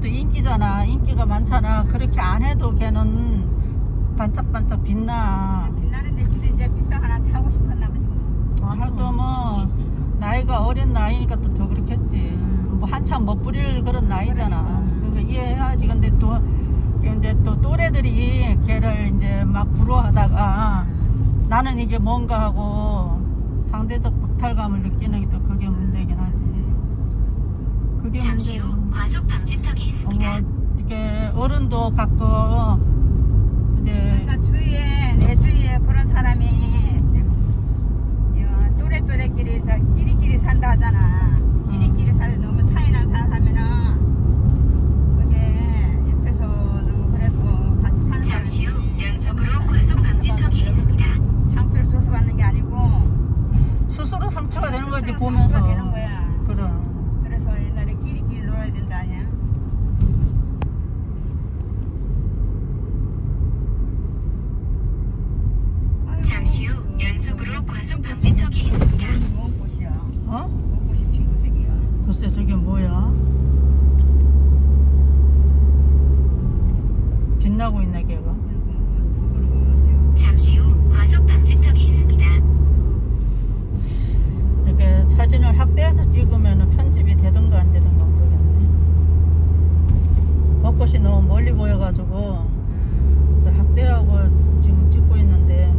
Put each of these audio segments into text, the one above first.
또 인기잖아. 인기가 많잖아. 그렇게 안 해도 걔는 반짝반짝 빛나. 빛나는데 지도 이제 비싼 하나 사고 싶었나 보지 뭐. 하도 뭐 나이가 어린 나이니까 또 더 그렇겠지. 뭐 한참 못 부릴 그런 나이잖아. 그러니까 이해해야지. 근데 또 이제 또 또래들이 걔를 이제 막 부러워하다가 나는 이게 뭔가 하고 상대적 박탈감을 느끼는 게 또 그게 문제긴 잠시 문제. 후 과속 방지턱이 있습니다. 어머 이게 어른도 가끔 이제 그러니까 주위에 내 주위에 그런 사람이 어, 또래 또래끼리서 끼리끼리 산다 하잖아. 끼리끼리 살 너무 차이난 사람이면은 그게 옆에서 너무 그래도 같이 사는 잠시 후 사람이 연속으로 과속 방지턱이 있습니다. 상처를 줘서 받는 게 아니고 스스로 상처가 되는 거지 스스로 보면서. 상처가 되는 거야. 그럼. 그래서 옛날에 끼리끼리 놀아야 된다 아니야. 아이고, 잠시 후 연속으로 과속 방지턱이 있습니다. 뭔 꽃이야? 어? 글쎄 저게 뭐야? 빛나고 있네 걔가. 아이고, 잠시 후 과속 방지턱이 있습니다. 이렇게 사진을 확대해서 찍으면 편집이 되든가 안 되든가 모르겠네. 벚꽃이 너무 멀리 보여가지고 이제 확대하고 지금 찍고 있는데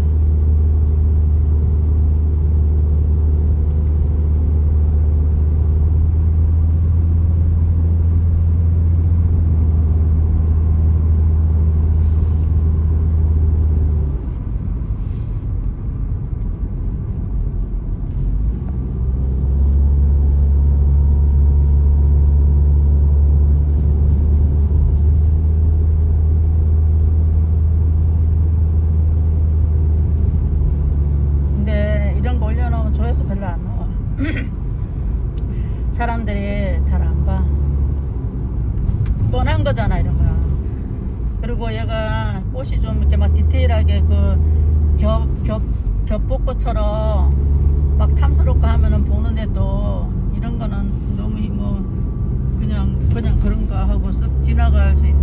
근데 이런 거 올려놓으면 조회수 별로 안 나와. 사람들이 잘 안 봐. 뻔한 거잖아 이런 거. 그리고 얘가 꽃이 좀 이렇게 막 디테일하게 그 겹 겹 겹벚꽃처럼 막 탐스럽고 하면은 보는데도 이런 거는 너무 뭐 그냥 그냥 그런가 하고 쓱 지나갈 수 있는